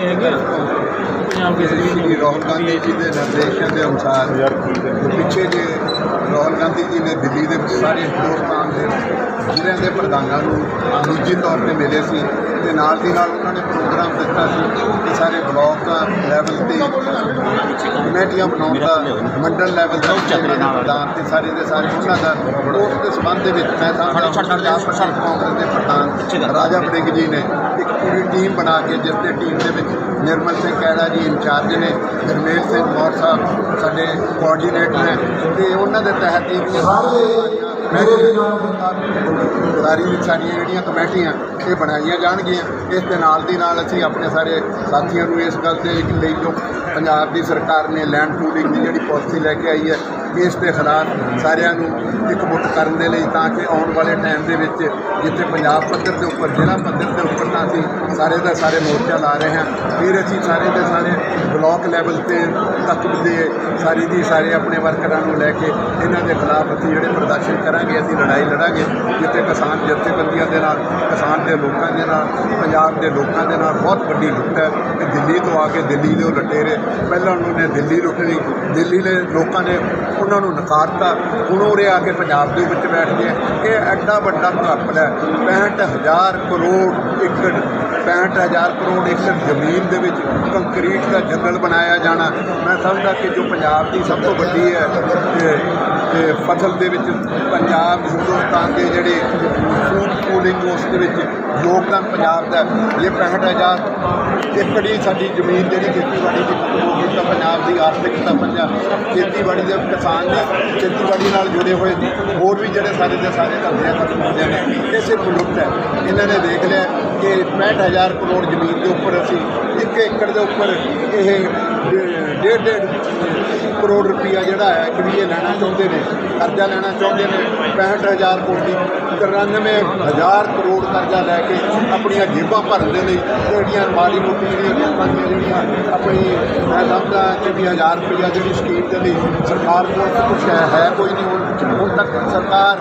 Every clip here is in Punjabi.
Yeah, good. ਪੰਜਾਬ ਦੇ ਸ਼੍ਰੀ ਰਾਹੁਲ ਗਾਂਧੀ ਜੀ ਦੇ ਨਿਰਦੇਸ਼ਾਂ ਦੇ ਅਨੁਸਾਰ ਪਿੱਛੇ ਜੇ ਰਾਹੁਲ ਗਾਂਧੀ ਜੀ ਨੇ ਦਿੱਲੀ ਦੇ ਸਾਰੇ ਹਿੰਦੁਸਤਾਨ ਦੇ ਜ਼ਿਲ੍ਹਿਆਂ ਦੇ ਪ੍ਰਧਾਨਾਂ ਨੂੰ ਨਿੱਜੀ ਤੌਰ ਤੇ ਮਿਲੇ ਸੀ ਤੇ ਨਾਲ ਦੀ ਨਾਲ ਉਹਨਾਂ ਨੇ ਪ੍ਰੋਗਰਾਮ ਦਿੱਤਾ ਸੀ ਕਿ ਸਾਰੇ ਬਲਾਕ ਲੈਵਲ ਤੇ ਕਮੇਟੀਆਂ ਬਣਾਉਣ ਦਾ ਮੰਡਲ ਲੈਵਲ ਨੇ ਪ੍ਰਧਾਨ ਤੇ ਸਾਰੇ ਦੇ ਸਾਰੇ ਉਹਨਾਂ ਦਾ ਉਸ ਦੇ ਸੰਬੰਧ ਦੇ ਵਿੱਚ ਮੈਂ ਤਾਂ ਪੰਜਾਬ ਪ੍ਰਸ਼ਾਸਨ ਕਾਂਗਰਸ ਦੇ ਪ੍ਰਧਾਨ ਰਾਜਾ ਵੜਿੰਗ ਜੀ ਨੇ ਇੱਕ ਪੂਰੀ ਟੀਮ ਬਣਾ ਕੇ ਜਿਸ ਦੇ ਟੀਮ ਦੇ ਵਿੱਚ ਨਿਰਮਲ ਸਿੰਘ ਖਹਿਰਾ ਜੀ ਇੰਚਾਰਜ ਨੇ ਗਰਮੇਲ ਸਿੰਘ ਮੌਰ ਸਾਹਿਬ ਸਾਡੇ ਕੋਆਰਡੀਨੇਟਰ ਨੇ ਤੇ ਉਹਨਾਂ ਦੇ ਤਹਿਤ ਹੀ ਸਾਰੀ ਸਾਡੀਆਂ ਜਿਹੜੀਆਂ ਕਮੇਟੀਆਂ, ਇਹ ਬਣਾਈਆਂ ਜਾਣਗੀਆਂ। ਇਸ ਦੇ ਨਾਲ ਦੀ ਨਾਲ ਅਸੀਂ ਆਪਣੇ ਸਾਰੇ ਸਾਥੀਆਂ ਨੂੰ ਇਸ ਗੱਲ ਤੇ ਲਈ ਜੋ ਪੰਜਾਬ ਦੀ ਸਰਕਾਰ ਨੇ ਲੈਂਡ ਪੂਲਿੰਗ ਦੀ ਜਿਹੜੀ ਪਾਲਿਸੀ ਲੈ ਕੇ ਆਈ ਹੈ, ਇਸ ਦੇ ਖਿਲਾਫ ਸਾਰਿਆਂ ਨੂੰ ਇਕਮੁੱਠ ਕਰਨ ਦੇ ਲਈ ਤਾਂ ਕਿ ਆਉਣ ਵਾਲੇ ਟਾਈਮ ਦੇ ਵਿੱਚ ਜਿੱਥੇ ਪੰਜਾਬ ਪੱਧਰ ਦੇ ਉੱਪਰ, ਜ਼ਿਲ੍ਹਾ ਪੱਧਰ ਦੇ ਉੱਪਰ ਤਾਂ ਅਸੀਂ ਸਾਰੇ ਦਾ ਸਾਰੇ ਮੋਰਚਾ ਲਾ ਰਹੇ ਹਾਂ। ਫਿਰ ਅਸੀਂ ਸਾਰੇ ਦੇ ਸਾਰੇ ਬਲਾਕ ਲੈਵਲ ਤੇ ਤੱਕ ਦੇ ਸਾਰੀ ਦੀ ਸਾਰੇ ਆਪਣੇ ਵਰਕਰਾਂ ਨੂੰ ਲੈ ਕੇ ਇਹਨਾਂ ਦੇ ਖਿਲਾਫ ਅਸੀਂ ਜਿਹੜੇ ਪ੍ਰਦਰਸ਼ਨ ਕਰਾਂਗੇ ਅਸੀਂ ਲੜਾਈ ਲੜਾਂਗੇ। ਜਿੱਥੇ ਕਿਸਾਨ ਜਥੇਬੰਦੀਆਂ ਦੇ ਨਾਲ, ਕਿਸਾਨ ਦੇ ਲੋਕਾਂ ਦੇ ਨਾਲ, ਪੰਜਾਬ ਦੇ ਲੋਕਾਂ ਦੇ ਨਾਲ ਬਹੁਤ ਵੱਡੀ ਲੁੱਟ ਹੈ। ਕਿ ਦਿੱਲੀ ਤੋਂ ਆ ਕੇ ਦਿੱਲੀ ਦੇ ਉਹ ਲਟੇਰੇ, ਪਹਿਲਾਂ ਉਹਨਾਂ ਨੇ ਦਿੱਲੀ ਲੁੱਟ ਲਈ ਦਿੱਲੀ ਦੇ ਲੋਕਾਂ ਨੇ ਉਹਨਾਂ ਨੂੰ ਨਕਾਰਤਾ। ਹੁਣ ਉਰੇ ਆ ਕੇ ਪੰਜਾਬ ਦੇ ਵਿੱਚ ਬੈਠ ਗਏ। ਇਹ ਐਡਾ ਵੱਡਾ ਘਪਲਾ ਹੈ। 65000 ਕਰੋੜ ਏਕੜ 65000 ਕਰੋੜ ਏਕੜ ਜ਼ਮੀਨ ਦੇ ਵਿੱਚ ਕੰਕਰੀਟ ਦਾ ਜੰਗਲ ਬਣਾਇਆ ਜਾਣਾ, ਮੈਂ ਸਮਝਦਾ ਕਿ ਜੋ ਪੰਜਾਬ ਦੀ ਸਭ ਤੋਂ ਵੱਡੀ ਹੈ ਤੇ ਫਸਲ ਦੇ ਵਿੱਚ ਪੰਜਾਬ, ਹਿੰਦੁਸਤਾਨ ਦੇ ਜਿਹੜੇ ਫੂਡ ਪੂਲਿੰਗ ਉਸ ਦੇ ਵਿੱਚ ਯੋਗਦਾਨ ਪੰਜਾਬ ਦਾ ਇਹ 65000 ਏਕੜ ਹੀ ਸਾਡੀ ਜ਼ਮੀਨ ਜਿਹੜੀ ਖੇਤੀਬਾੜੀ ਦੀ ਹੋਗੀ ਤਾਂ ਪੰਜਾਬ ਦੀ ਆਰਥਿਕਤਾ ਪੰਜਾਬ ਖੇਤੀਬਾੜੀ ਦੇ ਕਿਸਾਨ ਨੇ ਖੇਤੀਬਾੜੀ ਨਾਲ ਜੁੜੇ ਹੋਏ ਹੋਰ ਵੀ ਜਿਹੜੇ ਸਾਰੇ ਦੇ ਸਾਰੇ ਧੰਦੇ ਖਤਮ ਹੁੰਦੇ ਨੇ ਇਹ ਸਿਰਫ ਲੁੱਟ ਹੈ। ਇਹਨਾਂ ਨੇ ਦੇਖ ਲਿਆ ਕਿ 65000 ਕਰੋੜ ਜ਼ਮੀਨ ਦੇ ਉੱਪਰ ਅਸੀਂ ਇੱਕ ਏਕੜ ਦੇ ਉੱਪਰ ਇਹ ਡੇ- ਡੇਢ ਡੇਢ ਕਰੋੜ ਰੁਪਈਆ ਜਿਹੜਾ ਹੈ ਕਿ ਵੀ ਇਹ ਲੈਣਾ ਚਾਹੁੰਦੇ ਨੇ, ਕਰਜ਼ਾ ਲੈਣਾ ਚਾਹੁੰਦੇ ਨੇ 65000 ਕੋਟੀ 93000 ਕਰੋੜ ਕਰਜ਼ਾ ਲੈ ਕੇ ਆਪਣੀਆਂ ਜੇਬਾਂ ਭਰਨ ਦੇ ਲਈ ਜਿਹੜੀਆਂ ਮਾਲੀ ਮੋਟੀ ਜਿਹੜੀਆਂ ਲੋਕਾਂ ਦੀਆਂ ਜਿਹੜੀਆਂ ਆਪਣੀ, ਮੈਂ ਸਮਝਦਾ ਕਿ ਵੀ 1000 ਰੁਪਈਆ ਜਿਹੜੀ ਸਕੀਮ ਦੇ ਲਈ ਸਰਕਾਰ ਕੋਲ ਤਾਂ ਕੁਛ ਹੈ ਕੋਈ ਨਹੀਂ, ਹੁਣ ਹੁਣ ਤੱਕ ਸਰਕਾਰ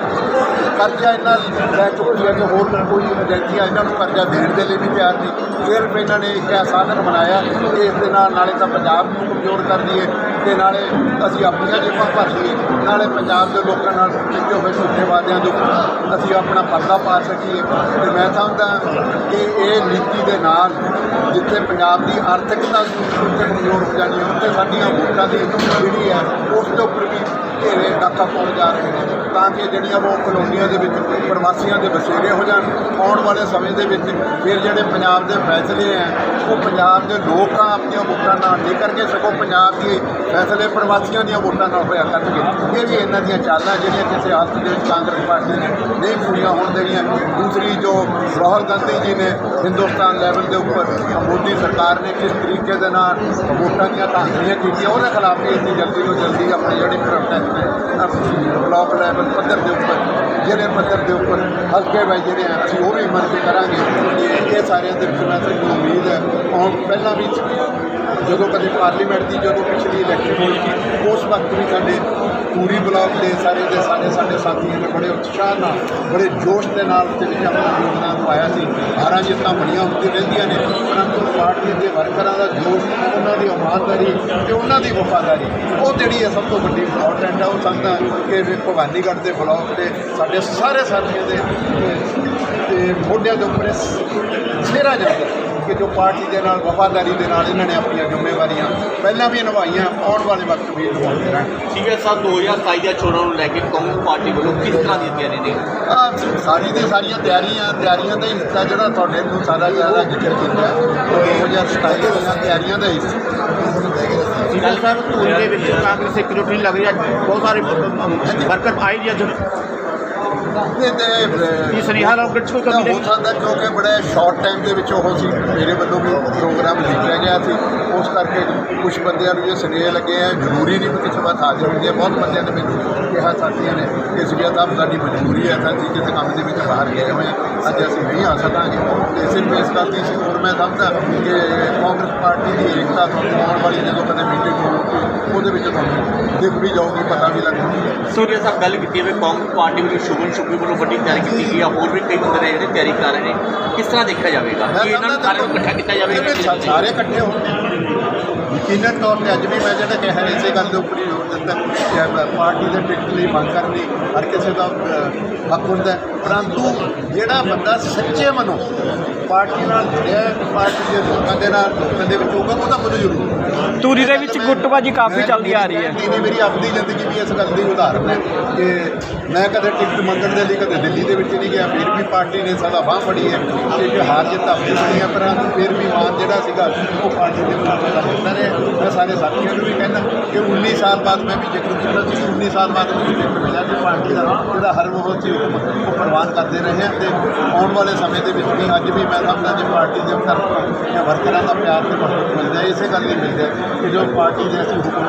ਕਰਜ਼ਾ ਇਹਨਾਂ ਲੈ ਚੁੱਕੀ ਹੈ ਕਿ ਹੋਰ ਕੋਈ ਏਜੰਸੀਆਂ ਇਹਨਾਂ ਨੂੰ ਕਰਜ਼ਾ ਦੇਣ ਦੇ ਲਈ ਵੀ ਤਿਆਰ ਨਹੀਂ। ਸਿਰਫ ਇਹਨਾਂ ਨੇ ਇੱਕ ਐਸਾ ਸਾਧਨ ਬਣਾਇਆ ਕਿ ਇਸ ਦੇ ਨਾਲ ਨਾਲੇ ਤਾਂ ਪੰਜਾਬ ਨੂੰ ਕਮਜ਼ੋਰ ਕਰ ਦਈਏ। ਤੇ ਨਾਲੇ ਅਸੀਂ ਆਪਣੀਆਂ ਜੇਬਾਂ ਭਰ ਨਾਲੇ ਪੰਜਾਬ ਦੇ ਲੋਕਾਂ ਨਾਲ ਕੀਤੇ ਹੋਏ ਝੂਠੇ ਵਾਅਦਿਆਂ ਦੇ ਉੱਪਰ ਅਸੀਂ ਆਪਣਾ ਪਰਦਾ ਪਾ ਸਕੀਏ। ਤੇ ਮੈਂ ਸਮਝਦਾ ਕਿ ਇਹ ਨੀਤੀ ਦੇ ਨਾਲ ਜਿੱਥੇ ਪੰਜਾਬ ਦੀ ਆਰਥਿਕਤਾ ਉੱਤੇ ਕਮਜ਼ੋਰ ਹੋ ਜਾਣੀ ਹੈ ਉੱਥੇ ਸਾਡੀਆਂ ਵੋਟਾਂ ਦੀ ਜਿਹੜੀ ਹੈ, ਉਸ ਦੇ ਉੱਪਰ ਵੀ ਘੇਰੇ ਡਾਕਾ ਪਾਉਣ ਜਾ ਰਹੇ ਨੇ। ਤਾਂ ਕਿ ਜਿਹੜੀਆਂ ਉਹ ਕਲੋਨੀਆਂ ਦੇ ਵਿੱਚ, ਪ੍ਰਵਾਸੀਆਂ ਦੇ ਬਸੇਰੇ ਹੋ ਜਾਣ, ਆਉਣ ਵਾਲੇ ਸਮੇਂ ਦੇ ਵਿੱਚ ਫਿਰ ਜਿਹੜੇ ਪੰਜਾਬ ਦੇ ਫੈਸਲੇ ਹੈ, ਉਹ ਪੰਜਾਬ ਦੇ ਲੋਕਾਂ ਆਪਣੀਆਂ ਵੋਟਾਂ ਨਾਲ ਨਹੀਂ ਕਰਕੇ ਸਗੋਂ ਪੰਜਾਬ ਦੀ ਫੈਸਲੇ ਪ੍ਰਵਾਸੀਆਂ ਦੀਆਂ ਵੋਟਾਂ ਨਾਲ ਹੋਇਆ ਕਰਨਗੇ ਇਹ ਵੀ ਇਹਨਾਂ ਦੀਆਂ ਚਾਲਾਂ ਜਿਹੜੀਆਂ ਕਿਸੇ ਹਾਲਤ ਦੇ ਵਿੱਚ ਕਾਂਗਰਸ ਪਾਰਟੀ ਨੇ ਨਹੀਂ ਪੂਰੀਆਂ ਹੋਣ ਦੇਣੀਆਂ। ਦੂਸਰੀ ਜੋ ਰਾਹੁਲ ਗਾਂਧੀ ਜੀ ਨੇ ਹਿੰਦੁਸਤਾਨ ਲੈਵਲ ਦੇ ਉੱਪਰ ਮੋਦੀ ਸਰਕਾਰ ਨੇ ਕਿਸ ਤਰੀਕੇ ਦੇ ਨਾਲ ਵੋਟਾਂ ਦੀਆਂ ਧਾਂਦਲੀਆਂ ਕੀਤੀਆਂ, ਉਹਦੇ ਖਿਲਾਫ ਵੀ ਅਸੀਂ ਜਲਦੀ ਤੋਂ ਜਲਦੀ ਆਪਣੇ ਜਿਹੜੇ ਪ੍ਰੋਟੈਸਟ ਨੇ ਆਪਣੀ ਬਲਾਕ ਲੈਵਲ ਪੱਧਰ ਦੇ ਉੱਪਰ ਜ਼ਿਲ੍ਹੇ ਪੱਧਰ ਦੇ ਉੱਪਰ ਹਲਕੇ ਵਾਈ ਜਿਹੜੇ ਆ, ਅਸੀਂ ਉਹ ਵੀ ਮੰਨ ਕੇ ਕਰਾਂਗੇ। ਇਹ ਸਾਰਿਆਂ ਦੇ ਵਿੱਚ ਮੈਂ ਸਾਨੂੰ ਉਮੀਦ ਹੈ। ਆਉਣ ਪਹਿਲਾਂ ਵੀ ਜਦੋਂ ਕਦੇ ਪਾਰਲੀਮੈਂਟ ਦੀ, ਜਦੋਂ ਪਿਛਲੀ ਇਲੈਕਸ਼ਨ ਹੋਈ ਸੀ, ਉਸ ਵਕਤ ਵੀ ਸਾਡੇ ਪੂਰੀ ਬਲਾਕ ਦੇ ਸਾਰੇ ਦੇ ਸਾਡੇ ਸਾਡੇ ਸਾਥੀਆਂ ਨੇ ਬੜੇ ਉਤਸ਼ਾਹ ਨਾਲ, ਬੜੇ ਜੋਸ਼ ਦੇ ਨਾਲ ਤੇ ਵਿੱਚ ਆਪਣਾ ਯੋਗਦਾਨ ਪਾਇਆ ਸੀ। ਹਾਰਾਂ ਜਿੱਤਾਂ ਬਣੀਆਂ ਹੁੰਦੀਆਂ ਰਹਿੰਦੀਆਂ ਨੇ, ਪਰੰਤੂ ਪਾਰਟੀ ਦੇ ਵਰਕਰਾਂ ਦਾ ਜੋਸ਼, ਉਹਨਾਂ ਦੀ ਇਮਾਨਦਾਰੀ ਤੇ ਉਹਨਾਂ ਦੀ ਵਫਾਦਾਰੀ, ਉਹ ਜਿਹੜੀ ਹੈ ਸਭ ਤੋਂ ਵੱਡੀ ਇੰਪੋਰਟੈਂਟ ਹੈ ਉਹ ਸਮਝਦਾ ਕਿ ਭਵਾਨੀਗੜ੍ਹ ਦੇ ਬਲਾਕ ਦੇ ਸਾਡੇ ਸਾਰੇ ਸਾਥੀਆਂ ਦੇ, ਤੇ ਮੋਢਿਆਂ ਦੇ ਉੱਪਰ ਸਿਹਰਾ ਜਾਂਦਾ ਕਿ ਜੋ ਪਾਰਟੀ ਦੇ ਨਾਲ ਵਫਾਦਾਰੀ ਦੇ ਨਾਲ ਇਹਨਾਂ ਨੇ ਆਪਣੀਆਂ ਜ਼ਿੰਮੇਵਾਰੀਆਂ ਪਹਿਲਾਂ ਵੀ ਨਿਭਾਈਆਂ ਆਉਣ ਵਾਲੇ ਵਕਤ ਵੀ ਨਿਭਾਉਂਦੇ ਰਹਿਣ। ਠੀਕ ਹੈ ਸਰ 2027 ਦੀਆਂ ਚੋਣਾਂ ਨੂੰ ਲੈ ਕੇ ਕਾਂਗਰਸ ਪਾਰਟੀ ਵੱਲੋਂ ਕਿਸ ਤਰ੍ਹਾਂ ਦੀਆਂ ਤਿਆਰੀਆਂ ਨੇ? ਸਾਰੀ ਦੀ ਸਾਰੀਆਂ ਤਿਆਰੀਆਂ ਤਿਆਰੀਆਂ ਦਾ ਹੀ ਹਿੱਸਾ ਜਿਹੜਾ ਤੁਹਾਡੇ ਨੂੰ ਸਾਰਾ ਜ਼ਿਆਦਾ ਜ਼ਿਕਰ ਕੀਤਾ ਉਹ 2027 ਦੀਆਂ ਤਿਆਰੀਆਂ ਦਾ ਹੀ ਹਿੱਸਾ। ਗੱਲ ਸਰ ਧੂਲ ਦੇ ਵਿੱਚ ਕਾਂਗਰਸ ਸੈਕਟਰੀ ਲੱਗ ਰਹੀ ਹੈ। ਬਹੁਤ ਸਾਰੇ ਵਰਕਰ ਆਏ ਜੀ ਇਹ ਤੇ ਅਹ, ਕੀ ਸੁਨੇਹਾ ਲਾਓਗੇ ਕੋਈ ਕਮੀ ਹੋ ਨਹੀਂ? ਸਕਦਾ ਕਿਉਂਕਿ ਬੜੇ ਸ਼ਾਰਟ ਟਾਈਮ ਦੇ ਵਿੱਚ ਉਹ ਸੀ ਮੇਰੇ ਵੱਲੋਂ ਵੀ ਪ੍ਰੋਗਰਾਮ ਲਿਖਿਆ ਗਿਆ ਸੀ। ਉਸ ਕਰਕੇ ਕੁਝ ਬੰਦਿਆਂ ਨੂੰ ਇਹ ਸੁਨੇਹੇ ਲੱਗੇ ਆ ਜ਼ਰੂਰੀ ਨਹੀਂ ਕਿ ਕਿਸੇ ਵਾਰ ਹਾਜ਼ਰ ਆ ਬਹੁਤ ਬੰਦਿਆਂ ਨੇ ਮੈਨੂੰ ਕਿਹਾ ਸਾਥੀਆਂ ਨੇ ਕਿ ਸੁਬਿਆ ਸਾਹਿਬ ਸਾਡੀ ਮਜਬੂਰੀ ਹੈ ਤਾਂ ਅਸੀਂ ਕਿਸੇ ਕੰਮ ਦੇ ਵਿੱਚ ਬਾਹਰ ਗਏ ਹੋਏ ਹਾਂ ਅੱਜ ਅਸੀਂ ਨਹੀਂ ਆ ਸਕਾਂਗੇ। ਇਸ ਗੱਲ ਦੀ ਸੀ ਹੁਣ ਮੈਂ ਸਮਝਦਾ ਕਿ ਕਾਂਗਰਸ ਪਾਰਟੀ ਦੀ ਏਕਤਾ ਤੋਂ ਆਉਣ ਵਾਲੀ ਜਦੋਂ ਕਦੇ ਮੀਟਿੰਗ ਹੋਊਗੀ ਉਹਦੇ ਵਿੱਚ ਤੁਹਾਨੂੰ ਦਿਖ ਵੀ ਜਾਊਗੀ ਪਤਾ ਵੀ ਲੱਗੂਗੀ ਸੂਰਿਆ ਸਾਹਿਬ ਗੱਲ ਕੀਤੀ ਹੈ ਕਾਂਗਰਸ ਪਾਰਟੀ ਵੱਲੋਂ ਸ਼ੁਭਨ ਸ਼ੁਕਰੀ ਵੱਲੋਂ ਵੱਡੀ ਤਿਆਰੀ ਕੀਤੀ ਗਈ ਆ ਹੋਰ ਵੀ ਕਈ ਬੰਦੇ ਨੇ ਜਿਹੜੇ ਤਿਆਰੀ ਕਰ ਰਹੇ ਨੇ ਕਿਸ ਤਰ੍ਹਾਂ ਦੇਖਿਆ ਜਾਵੇਗਾ? ਕਿ ਇਹਨਾਂ ਨੂੰ ਸਾਰਿਆਂ ਨੂੰ ਇਕੱਠਾ ਕੀਤਾ ਜਾਵੇਗਾ? ਸਾ- ਸਾਰੇ ਇਕੱਠੇ ਹੋਣਗੇ ਯਕੀਨਨ ਤੌਰ ਤੇ ਅੱਜ ਵੀ ਮੈਂ ਜਿਹੜਾ ਕਿਹਾ ਇਸੇ ਗੱਲ ਦੇ ਉੱਪਰ ਹੀ ਜ਼ੋਰ ਦਿੱਤਾ ਕਿ ਪਾਰਟੀ ਦੇ ਟਿਕਟ ਲਈ ਮੰਗ ਕਰਨੀ ਹਰ ਕਿਸੇ ਦਾ ਹੱਕ ਹੁੰਦਾ। ਪਰੰਤੂ ਜਿਹੜਾ ਬੰਦਾ ਸੱਚੇ ਮਨੋਂ ਪਾਰਟੀ ਨਾਲ ਜੁੜਿਆ ਹੈ, ਪਾਰਟੀ ਦੇ ਲੋਕਾਂ ਦੇ ਨਾਲ ਲੋਕਾਂ ਦੇ ਵਿੱਚ ਹੋਊਗਾ ਉਹਦਾ ਖੁਦ ਜ਼ਰੂਰ। ਧੂਰੀ ਦੇ ਵਿੱਚ ਗੁੱਟਬਾਜੀ ਕਾਫੀ ਮੈਂ- ਚੱਲਦੀ ਆ ਰਹੀ ਹੈ। ਮੇਰੀ ਜ਼ਿੰਦਗੀ- ਮੇਰੀ ਆਪਣੀ ਜ਼ਿੰਦਗੀ ਵੀ ਇਸ ਗੱਲ ਦੀ ਉਦਾਹਰਨ ਹੈ ਕਿ ਮੈਂ ਕਦੇ ਟਿਕਟ ਮੰਗਣ ਦੇ ਲਈ ਕਦੇ ਦਿੱਲੀ ਦੇ ਵਿੱਚ ਨਹੀਂ ਗਿਆ, ਫਿਰ ਵੀ ਪਾਰਟੀ ਨੇ ਸਾਡਾ ਬਾਹ ਫੜੀ ਹੈ। ਕਿ ਹਾਰ ਜਿੱਤ ਆਪਣੀ ਬਣੀ ਹੈ ਪਰੰਤੂ ਫਿਰ ਵੀ ਮਾਨ ਜਿਹੜਾ ਸੀਗਾ, ਉਹ ਪਾਰਟੀ ਦੇ ਮੁਤਾਬਕ ਦਾ ਹੁੰਦਾ ਰਿਹਾ। ਮੈਂ ਸਾਰੇ ਸਾਥੀਆਂ ਨੂੰ ਵੀ ਕਹਿੰਦਾ ਕਿ 19 ਸਾਲ ਬਾਅਦ ਮੈਂ ਵੀ ਜ਼ਿਕਰ ਕੀਤਾ ਸੀ 19 ਸਾਲ ਬਾਅਦ ਮੈਨੂੰ ਟਿਕਟ ਮਿਲਿਆ ਤੇ ਪਾਰਟੀ ਦਾ ਜਿਹੜਾ ਹਰ ਵਕਤ ਸੀ ਉਹ ਉਹ ਪ੍ਰਵਾਨ ਕਰਦੇ ਰਹੇ ਹਾਂ ਤੇ ਆਉਣ ਵਾਲੇ ਸਮੇਂ ਦੇ ਵਿੱਚ ਵੀ ਅੱਜ ਵੀ ਮੈਂ ਸਮਝਦਾ ਜੇ, ਪਾਰਟੀ ਦੇ ਅੰਦਰ ਜਾਂ ਵਰਕਰਾਂ ਦਾ ਪਿਆਰ ਤੇ ਮਹੱਤਵ ਮਿਲਦਾ ਇਸੇ ਗੱਲ ਲਈ ਮਿਲਦਾ ਕਿ ਜੋ ਪਾਰਟੀ ਦੇ ਅਸੀਂ ਹੁਕਮ